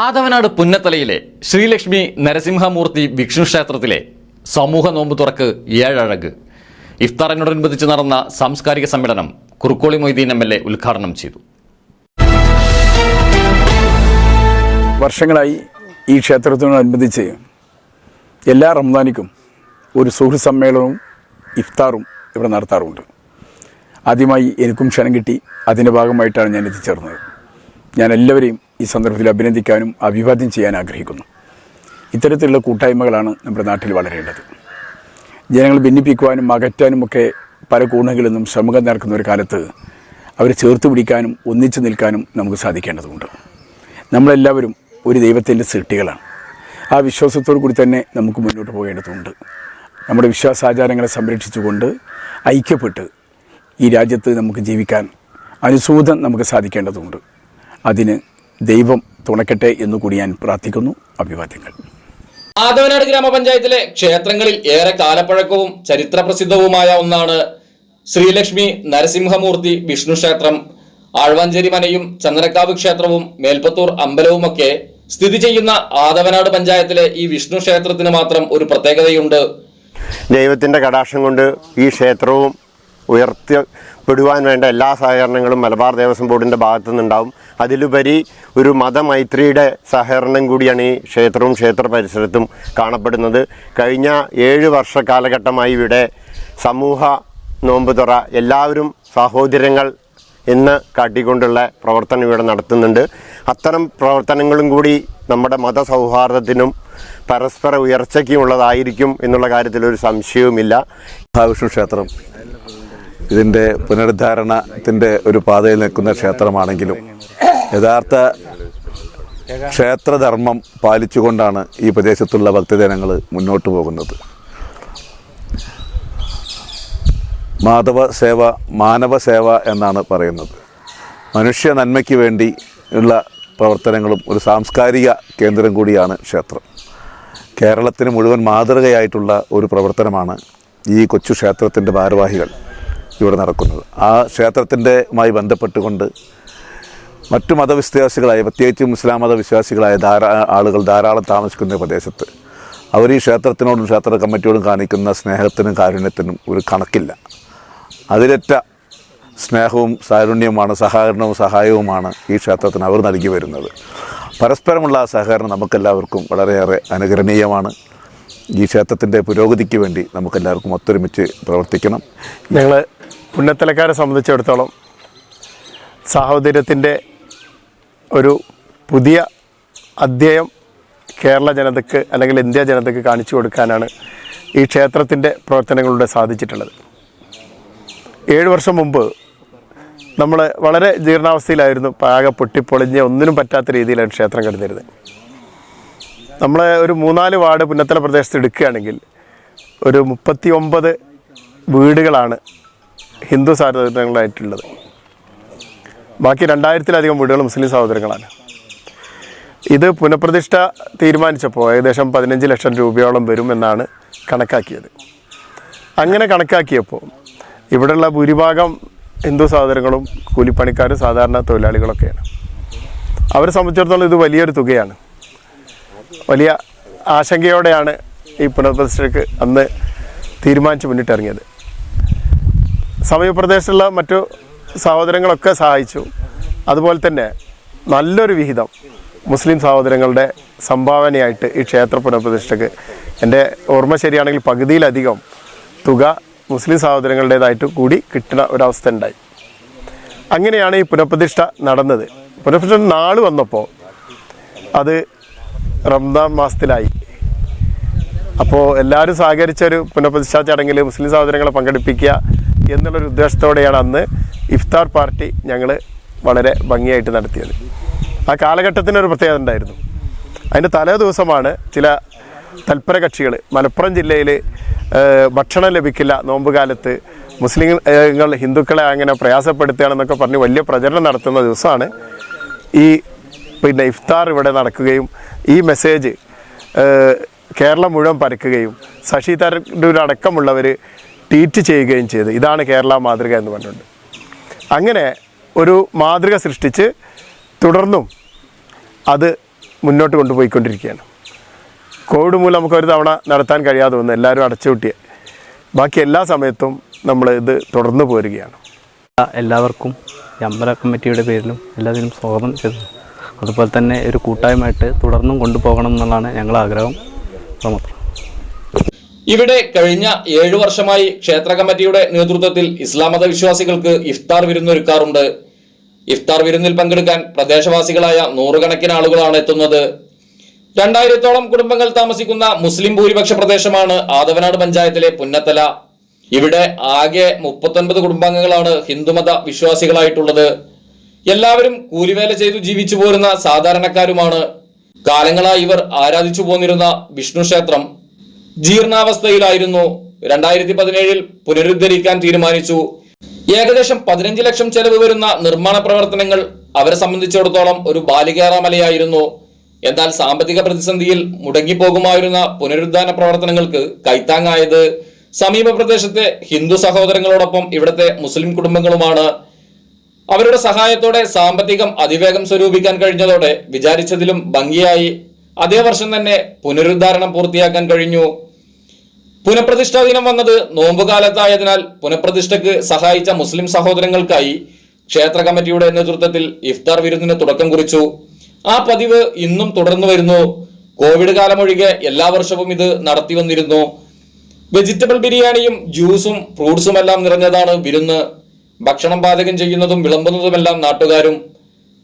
ആദവനാട് പുന്നത്തലയിലെ ശ്രീലക്ഷ്മി നരസിംഹമൂർത്തി വിഷ്ണു ക്ഷേത്രത്തിലെ സമൂഹ നോമ്പ് തുറക്ക് ഏഴഴക്. ഇഫ്താറിനോടനുബന്ധിച്ച് നടന്ന സാംസ്കാരിക സമ്മേളനം Kurukkoli Moideen M L A ഉദ്ഘാടനം ചെയ്തു. വർഷങ്ങളായി ഈ ക്ഷേത്രത്തിനോടനുബന്ധിച്ച് എല്ലാ റംദാനിക്കും ഒരു സുഹൃത്ത് സമ്മേളനവും ഇഫ്താറും ഇവിടെ നടത്താറുണ്ട്. ആദ്യമായി എനിക്കും ക്ഷണം കിട്ടി. അതിന്റെ ഭാഗമായിട്ടാണ് ഞാൻ എത്തിച്ചേർന്നത്. ഞാൻ എല്ലാവരെയും ഈ സന്ദർഭത്തിൽ അഭിനന്ദിക്കാനും അഭിവാദ്യം ചെയ്യാൻ ആഗ്രഹിക്കുന്നു. ഇത്തരത്തിലുള്ള കൂട്ടായ്മകളാണ് നമ്മുടെ നാട്ടിൽ വളരേണ്ടത്. ജനങ്ങൾ ഭിന്നിപ്പിക്കുവാനും അകറ്റാനും ഒക്കെ പല കോണുകളിൽ നിന്നും ശ്രമം നടക്കുന്ന ഒരു കാലത്ത് അവരെ ചേർത്ത് പിടിക്കാനും ഒന്നിച്ചു നിൽക്കാനും നമുക്ക് സാധിക്കേണ്ടതുണ്ട്. നമ്മളെല്ലാവരും ഒരു ദൈവത്തിന്റെ സൃഷ്ടികളാണ്. ആ വിശ്വാസത്തോടു കൂടി തന്നെ നമുക്ക് മുന്നോട്ട് പോകേണ്ടതുണ്ട്. നമ്മുടെ വിശ്വാസാചാരങ്ങളെ സംരക്ഷിച്ചുകൊണ്ട് ഐക്യപ്പെട്ട് ഈ രാജ്യത്ത് നമുക്ക് ജീവിക്കാൻ അനുസൂതം നമുക്ക് സാധിക്കേണ്ടതുണ്ട്. അതിന് ദൈവം തുണക്കട്ടെ എന്ന് കൂടി ഞാൻ പ്രാർത്ഥിക്കുന്നു. അഭിവാദ്യങ്ങൾ. ആദവനാട് ഗ്രാമപഞ്ചായത്തിലെ ക്ഷേത്രങ്ങളിൽ ഏറെ കാലപ്പഴക്കവും ചരിത്രപ്രസിദ്ധവുമായ ഒന്നാണ് ശ്രീലക്ഷ്മി നരസിംഹമൂർത്തി വിഷ്ണു ക്ഷേത്രം. ആഴ്വാഞ്ചേരി മനയും ചന്ദ്രക്കാവ് ക്ഷേത്രവും മേൽപ്പത്തൂർ അമ്പലവുമൊക്കെ സ്ഥിതി ചെയ്യുന്ന ആദവനാട് പഞ്ചായത്തിലെ ഈ വിഷ്ണു ക്ഷേത്രത്തിന് മാത്രം ഒരു പ്രത്യേകതയുണ്ട്. ദൈവത്തിന്റെ കടാക്ഷം കൊണ്ട് ഈ ക്ഷേത്രവും ഉയർത്തിപ്പെടുവാൻ വേണ്ട എല്ലാ സഹകരണങ്ങളും മലബാർ ദേവസ്വം ബോർഡിന്റെ ഭാഗത്തു നിന്നുണ്ടാവും. അതിലുപരി ഒരു മതമൈത്രിയുടെ സഹകരണം കൂടിയാണ് ഈ ക്ഷേത്രവും ക്ഷേത്ര പരിസരത്തും കാണപ്പെടുന്നത്. കഴിഞ്ഞ ഏഴ് വർഷ കാലഘട്ടമായി ഇവിടെ സമൂഹ നോമ്പ് തുറ എല്ലാവരും സഹോദരങ്ങൾ എന്ന് കാട്ടിക്കൊണ്ടുള്ള പ്രവർത്തനം ഇവിടെ നടത്തുന്നുണ്ട്. അത്തരം പ്രവർത്തനങ്ങളും കൂടി നമ്മുടെ മത സൗഹാർദ്ദത്തിനും പരസ്പര ഉയർച്ചയ്ക്കും ഉള്ളതായിരിക്കും എന്നുള്ള കാര്യത്തിൽ ഒരു സംശയവുമില്ല. മഹാവിഷ്ണു ക്ഷേത്രം. ഇതിന്റെ പുനരുദ്ധാരണത്തിന്റെ ഒരു പാതയിൽ നിൽക്കുന്ന ക്ഷേത്രമാണെങ്കിലും യഥാർത്ഥ ക്ഷേത്രധർമ്മം പാലിച്ചുകൊണ്ടാണ് ഈ പ്രദേശത്തുള്ള ഭക്തജനങ്ങൾ മുന്നോട്ട് പോകുന്നത്. മാധവ സേവ മാനവ സേവ എന്നാണ് പറയുന്നത്. മനുഷ്യ നന്മയ്ക്ക് വേണ്ടി ഉള്ള പ്രവർത്തനങ്ങളും ഒരു സാംസ്കാരിക കേന്ദ്രം കൂടിയാണ് ക്ഷേത്രം. കേരളത്തിന് മുഴുവൻ മാതൃകയായിട്ടുള്ള ഒരു പ്രവർത്തനമാണ് ഈ കൊച്ചു ക്ഷേത്രത്തിന്റെ ഭാരവാഹികൾ. ഇവിടെ നടക്കുന്നത്. ആ ക്ഷേത്രത്തിന്റെ മായി ബന്ധപ്പെട്ടുകൊണ്ട് മറ്റു മതവിശ്വാസികളായ പ്രത്യേകിച്ചും ഇസ്ലാം മതവിശ്വാസികളായ ധാരാ ആളുകൾ ധാരാളം താമസിക്കുന്ന പ്രദേശത്ത് അവർ ഈ ക്ഷേത്രത്തിനോടും ക്ഷേത്ര കമ്മിറ്റിയോടും കാണിക്കുന്ന സ്നേഹത്തിനും കാരുണ്യത്തിനും ഒരു കണക്കില്ല. അതിലറ്റ സ്നേഹവും സാരുണ്യവുമാണ് സഹകരണവും സഹായവുമാണ് ഈ ക്ഷേത്രത്തിന് അവർ നൽകി വരുന്നത്. പരസ്പരമുള്ള ആ സഹകരണം നമുക്കെല്ലാവർക്കും വളരെയേറെ അനുകരണീയമാണ്. ഈ ക്ഷേത്രത്തിന്റെ പുരോഗതിക്ക് വേണ്ടി നമുക്കെല്ലാവർക്കും ഒത്തൊരുമിച്ച് പ്രവർത്തിക്കണം. ഞങ്ങൾ പുന്നത്തലക്കാരെ സംബന്ധിച്ചിടത്തോളം സാഹോദര്യത്തിന്റെ ഒരു പുതിയ അധ്യായം കേരള ജനതയ്ക്ക് അല്ലെങ്കിൽ ഇന്ത്യ ജനതയ്ക്ക് കാണിച്ചു കൊടുക്കാനാണ് ഈ ക്ഷേത്രത്തിന്റെ പ്രവർത്തനങ്ങളിലൂടെ സാധിച്ചിട്ടുള്ളത്. ഏഴ് വർഷം മുമ്പ് നമ്മൾ വളരെ ജീർണാവസ്ഥയിലായിരുന്നു പാക പൊട്ടിപ്പൊളിഞ്ഞ് ഒന്നിനും പറ്റാത്ത രീതിയിലാണ് ക്ഷേത്രം കിടന്നിരുന്നത്. നമ്മൾ ഒരു മൂന്നാൽ വാർഡ് പുന്നത്തല പ്രദേശത്ത് എടുക്കുകയാണെങ്കിൽ ഒരു മുപ്പത്തി ഒമ്പത് വീടുകളാണ് ഹിന്ദു സഹോദരങ്ങളായിട്ടുള്ളത് ബാക്കി രണ്ടായിരത്തിലധികം വീടുകൾ മുസ്ലിം സഹോദരങ്ങളാണ്. ഇത് പുനഃപ്രതിഷ്ഠ തീരുമാനിച്ചപ്പോൾ ഏകദേശം പതിനഞ്ച് ലക്ഷം രൂപയോളം വരും എന്നാണ് കണക്കാക്കിയത്. അങ്ങനെ കണക്കാക്കിയപ്പോൾ ഇവിടെയുള്ള ഭൂരിഭാഗം ഹിന്ദു സഹോദരങ്ങളും കൂലിപ്പണിക്കാരും സാധാരണ തൊഴിലാളികളൊക്കെയാണ്. അവരെ സംബന്ധിച്ചിടത്തോളം ഇത് വലിയൊരു തുകയാണ്. വലിയ ആശങ്കയോടെയാണ് ഈ പുനഃപ്രതിഷ്ഠയ്ക്ക് അന്ന് തീരുമാനിച്ച് മുന്നിട്ടിറങ്ങിയത്. സമീപപ്രദേശത്തുള്ള മറ്റു സഹോദരങ്ങളൊക്കെ സഹായിച്ചു. അതുപോലെ തന്നെ നല്ലൊരു വിഹിതം മുസ്ലിം സഹോദരങ്ങളുടെ സംഭാവനയായിട്ട് ഈ ക്ഷേത്ര പുനഃപ്രതിഷ്ഠയ്ക്ക് എന്റെ ഓർമ്മ ശരിയാണെങ്കിൽ പകുതിയിലധികം തുക മുസ്ലിം സഹോദരങ്ങളുടേതായിട്ട് കൂടി കിട്ടുന്ന ഒരവസ്ഥ ഉണ്ടായി. അങ്ങനെയാണ് ഈ പുനഃപ്രതിഷ്ഠ നടന്നത്. പുനഃപ്രതിഷ്ഠ നാൾ വന്നപ്പോൾ അത് റംദാൻ മാസത്തിലായി. അപ്പോൾ എല്ലാവരും സഹകരിച്ച ഒരു പുനഃപ്രതിഷ്ഠാ ചടങ്ങിൽ മുസ്ലിം സഹോദരങ്ങളെ പങ്കെടുപ്പിക്കുക എന്നുള്ളൊരു ഉദ്ദേശത്തോടെയാണ് അന്ന് ഇഫ്താർ പാർട്ടി ഞങ്ങൾ വളരെ ഭംഗിയായിട്ട് നടത്തിയത്. ആ കാലഘട്ടത്തിന് ഒരു പ്രത്യേകത ഉണ്ടായിരുന്നു. അതിന്റെ തലേ ദിവസമാണ് ചില തൽപര കക്ഷികൾ മലപ്പുറം ജില്ലയിൽ ഭക്ഷണം ലഭിക്കില്ല നോമ്പുകാലത്ത് മുസ്ലിങ്ങൾ ഹിന്ദുക്കളെ അങ്ങനെ പ്രയാസപ്പെടുത്തുകയാണെന്നൊക്കെ പറഞ്ഞ് വലിയ പ്രചരണം നടത്തുന്ന ദിവസമാണ് ഈ പിന്നെ ഇഫ്താർ ഇവിടെ നടക്കുകയും ഈ മെസ്സേജ് കേരളം മുഴുവൻ പരക്കുകയും ശശി തരൂർ അടക്കമുള്ളവർ ട്വീറ്റ് ചെയ്യുകയും ചെയ്ത്. ഇതാണ് കേരള മാതൃക എന്ന് പറഞ്ഞുകൊണ്ട്. അങ്ങനെ ഒരു മാതൃക സൃഷ്ടിച്ച് തുടർന്നും അത് മുന്നോട്ട് കൊണ്ടുപോയിക്കൊണ്ടിരിക്കുകയാണ്. കോവിഡ് മൂലം നമുക്ക് ഒരു തവണ നടത്താൻ കഴിയാതെ വന്നു എല്ലാവരും അടച്ചുപൂട്ടിയ ബാക്കി എല്ലാ സമയത്തും നമ്മൾ ഇത് തുടർന്നു പോരുകയാണ്. എല്ലാവർക്കും അമ്പല കമ്മിറ്റിയുടെ പേരിലും എല്ലാത്തിനും സ്വാഗതം ചെയ്തു. അതുപോലെ തന്നെ ഒരു കൂട്ടായ്മയായിട്ട് തുടർന്നും കൊണ്ടുപോകണം എന്നുള്ളതാണ് ഞങ്ങളുടെ ആഗ്രഹം. മാത്രം ഇവിടെ കഴിഞ്ഞ ഏഴു വർഷമായി ക്ഷേത്ര കമ്മിറ്റിയുടെ നേതൃത്വത്തിൽ ഇസ്ലാം മത വിശ്വാസികൾക്ക് ഇഫ്താർ വിരുന്നൊരുക്കാറുണ്ട് ഇഫ്താർ വിരുന്നിൽ പങ്കെടുക്കാൻ പ്രദേശവാസികളായ നൂറുകണക്കിന് ആളുകളാണ് എത്തുന്നത്. രണ്ടായിരത്തോളം കുടുംബങ്ങൾ താമസിക്കുന്ന മുസ്ലിം ഭൂരിപക്ഷ പ്രദേശമാണ് ആദവനാട് പഞ്ചായത്തിലെ പുന്നത്തല. ഇവിടെ ആകെ മുപ്പത്തൊൻപത് കുടുംബാംഗങ്ങളാണ് ഹിന്ദുമത വിശ്വാസികളായിട്ടുള്ളത്. എല്ലാവരും കൂലിവേല ചെയ്തു ജീവിച്ചു പോരുന്ന സാധാരണക്കാരുമാണ്. കാലങ്ങളായി ഇവർ ആരാധിച്ചു പോന്നിരുന്ന വിഷ്ണു ക്ഷേത്രം ജീർണാവസ്ഥയിലായിരുന്നു. രണ്ടായിരത്തി പതിനേഴിൽ പുനരുദ്ധരിക്കാൻ തീരുമാനിച്ചു. ഏകദേശം പതിനഞ്ച് ലക്ഷം ചെലവ് വരുന്ന നിർമ്മാണ പ്രവർത്തനങ്ങൾ അവരെ സംബന്ധിച്ചിടത്തോളം ഒരു ബാലികേറാമലയായിരുന്നു. എന്നാൽ സാമ്പത്തിക പ്രതിസന്ധിയിൽ മുടങ്ങിപ്പോകുമായിരുന്ന പുനരുദ്ധാന പ്രവർത്തനങ്ങൾക്ക് കൈത്താങ്ങായത്. സമീപ പ്രദേശത്തെ ഹിന്ദു സഹോദരങ്ങളോടൊപ്പം ഇവിടുത്തെ മുസ്ലിം കുടുംബങ്ങളുമാണ്. അവരുടെ സഹായത്തോടെ സാമ്പത്തികം അതിവേഗം സ്വരൂപിക്കാൻ കഴിഞ്ഞതോടെ വിചാരിച്ചതിലും ഭംഗിയായി അതേ വർഷം തന്നെ പുനരുദ്ധാരണം പൂർത്തിയാക്കാൻ കഴിഞ്ഞു. പുനഃപ്രതിഷ്ഠാ ദിനം വന്നത് നോമ്പുകാലത്തായതിനാൽ പുനഃപ്രതിഷ്ഠയ്ക്ക് സഹായിച്ച മുസ്ലിം സഹോദരങ്ങൾക്കായി ക്ഷേത്ര കമ്മിറ്റിയുടെ നേതൃത്വത്തിൽ ഇഫ്താർ വിരുന്നിന് തുടക്കം കുറിച്ചു. ആ പതിവ് ഇന്നും തുടർന്നു വരുന്നു. കോവിഡ് കാലമൊഴികെ എല്ലാ വർഷവും ഇത് നടത്തി വന്നിരുന്നു. വെജിറ്റബിൾ ബിരിയാണിയും ജ്യൂസും ഫ്രൂട്ട്സും എല്ലാം നിറഞ്ഞതാണ് വിരുന്ന്. ഭക്ഷണം പാചകം ചെയ്യുന്നതും വിളമ്പുന്നതുമെല്ലാം നാട്ടുകാരും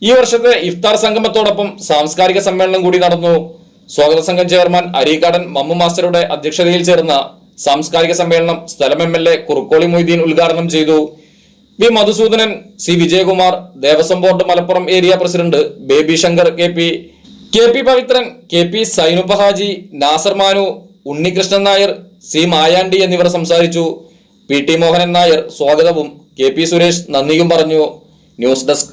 ഈ വർഷത്തെ ഇഫ്താർ സംഗമത്തോടൊപ്പം സാംസ്കാരിക സമ്മേളനം കൂടി നടന്നു. സ്വാഗത സംഘം ചെയർമാൻ അരീക്കാടൻ മമ്മു മാസ്റ്ററുടെ അധ്യക്ഷതയിൽ ചേർന്ന സാംസ്കാരിക സമ്മേളനം സ്ഥലം M L A Kurukkoli Moideen ഉദ്ഘാടനം ചെയ്തു. V Madhusoodanan C Vijayakumar Devaswom board Malappuram area president Baby Shankar K P K P Pavithran K P Sainaba Haji Nasar Manu Unnikrishnan Nair C Mayandi എന്നിവർ സംസാരിച്ചു. P T Mohanan Nair സ്വാഗതവും K P Suresh നന്ദിയും പറഞ്ഞു. News desk